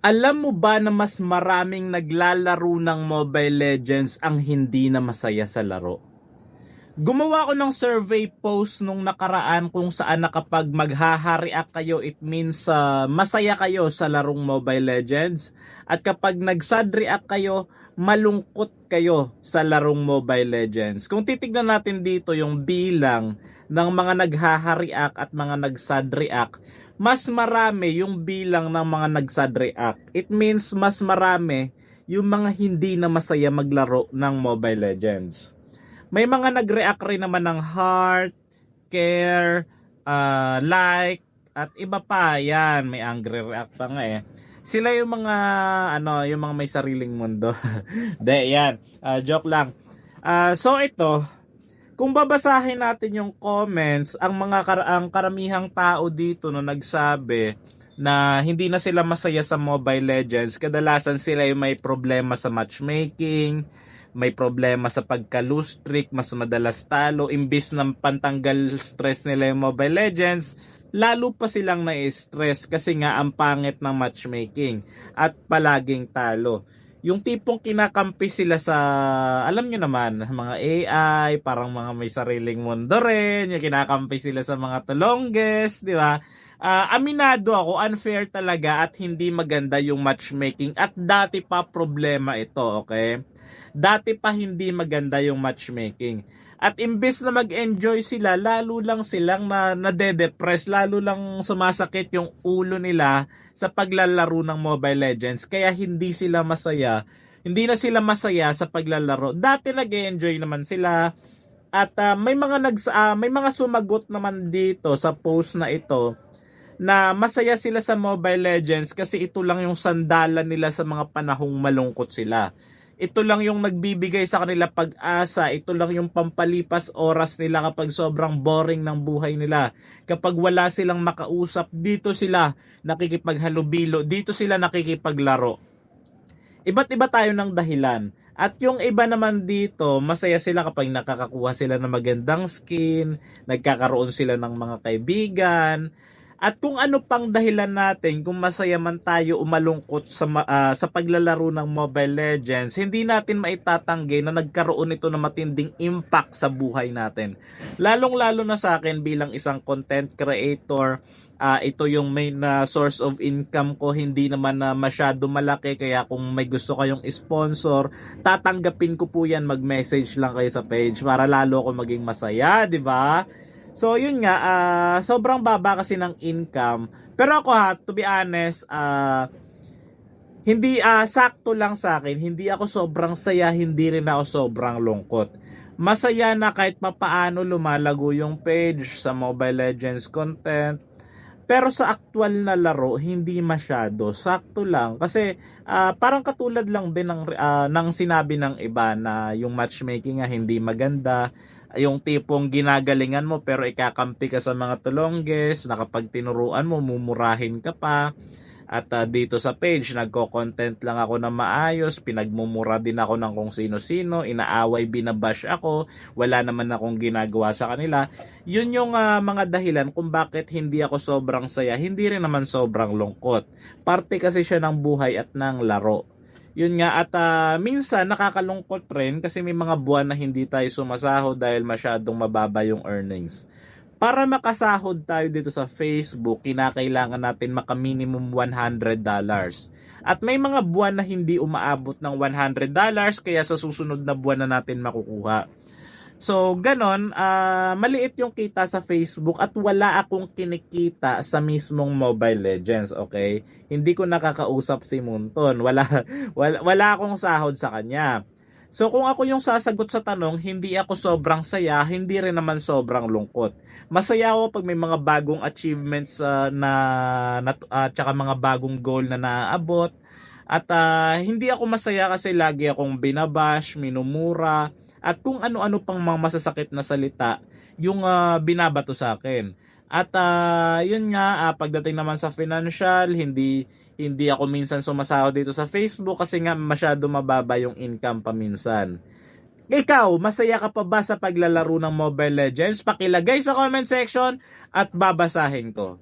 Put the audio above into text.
Alam mo ba na mas maraming naglalaro ng Mobile Legends ang hindi na masaya sa laro? Gumawa ko ng survey post nung nakaraan kung saan na kapag maghaha-react kayo, it means uh, masaya kayo sa larong Mobile Legends. At kapag nag-sad react kayo, malungkot kayo sa larong Mobile Legends. Kung titignan natin dito yung bilang ng mga naghaha-react at mga nag-sad react, mas marami yung bilang ng mga nagsad react. It means mas marami yung mga hindi na masaya maglaro ng Mobile Legends. May mga nag-react rin naman ng heart, care, uh, like, at iba pa. Yan, may angry react pa nga eh. Sila yung mga, ano, yung mga may sariling mundo. De, yan. Uh, joke lang. Uh, so ito, kung babasahin natin yung comments, ang mga kar- ang karamihang tao dito no nagsabi na hindi na sila masaya sa Mobile Legends, kadalasan sila yung may problema sa matchmaking, may problema sa pagka-lose streak, mas madalas talo, imbis na pantanggal stress nila yung Mobile Legends, lalo pa silang na-stress kasi nga ang pangit ng matchmaking at palaging talo yung tipong kinakampi sila sa, alam nyo naman, mga AI, parang mga may sariling mundo rin, yung kinakampi sila sa mga tulongges, di ba? Uh, aminado ako, unfair talaga at hindi maganda yung matchmaking at dati pa problema ito, okay? Dati pa hindi maganda yung matchmaking. At imbes na mag-enjoy sila, lalo lang silang na nade-depress, lalo lang sumasakit yung ulo nila sa paglalaro ng Mobile Legends. Kaya hindi sila masaya. Hindi na sila masaya sa paglalaro. Dati nag-enjoy naman sila. At uh, may mga nags uh, may mga sumagot naman dito sa post na ito na masaya sila sa Mobile Legends kasi ito lang yung sandalan nila sa mga panahong malungkot sila. Ito lang yung nagbibigay sa kanila pag-asa. Ito lang yung pampalipas oras nila kapag sobrang boring ng buhay nila. Kapag wala silang makausap, dito sila nakikipaghalubilo. Dito sila nakikipaglaro. Iba't iba tayo ng dahilan. At yung iba naman dito, masaya sila kapag nakakakuha sila ng magandang skin, nagkakaroon sila ng mga kaibigan, at kung ano pang dahilan natin kung masaya man tayo umalungkot sa uh, sa paglalaro ng Mobile Legends, hindi natin maitatanggi na nagkaroon ito ng matinding impact sa buhay natin. Lalong-lalo na sa akin bilang isang content creator, uh, ito yung main na uh, source of income ko hindi naman na uh, masyado malaki kaya kung may gusto kayong sponsor tatanggapin ko po yan mag-message lang kayo sa page para lalo ako maging masaya di ba So yun nga, uh, sobrang baba kasi ng income. Pero ako ha, to be honest, uh, hindi uh, sakto lang sa akin. Hindi ako sobrang saya, hindi rin ako sobrang lungkot. Masaya na kahit papaano lumalago yung page sa Mobile Legends content. Pero sa actual na laro, hindi masyado. Sakto lang. Kasi uh, parang katulad lang din ng, uh, ng sinabi ng iba na yung matchmaking nga hindi maganda yung tipong ginagalingan mo pero ikakampi ka sa mga tulongges na kapag tinuruan mo mumurahin ka pa. At uh, dito sa page nagko-content lang ako na maayos pinagmumura din ako ng kung sino-sino inaaway binabash ako wala naman akong ginagawa sa kanila. Yun yung uh, mga dahilan kung bakit hindi ako sobrang saya. Hindi rin naman sobrang lungkot. Parte kasi siya ng buhay at ng laro yun nga at uh, minsan nakakalungkot rin kasi may mga buwan na hindi tayo sumasahod dahil masyadong mababa yung earnings. Para makasahod tayo dito sa Facebook, kinakailangan natin maka minimum $100. At may mga buwan na hindi umaabot ng $100 kaya sa susunod na buwan na natin makukuha. So, ganon, uh, maliit yung kita sa Facebook at wala akong kinikita sa mismong Mobile Legends, okay? Hindi ko nakakausap si Munton. Wala, wala, wala akong sahod sa kanya. So, kung ako yung sasagot sa tanong, hindi ako sobrang saya, hindi rin naman sobrang lungkot. Masaya ako pag may mga bagong achievements uh, na, na uh, tsaka mga bagong goal na naaabot. At uh, hindi ako masaya kasi lagi akong binabash, minumura, at kung ano-ano pang mga masasakit na salita yung uh, binabato sa akin. At uh, yun nga, uh, pagdating naman sa financial, hindi hindi ako minsan sumasahod dito sa Facebook kasi nga masyado mababa yung income pa minsan. Ikaw, masaya ka pa ba sa paglalaro ng Mobile Legends? Pakilagay sa comment section at babasahin ko.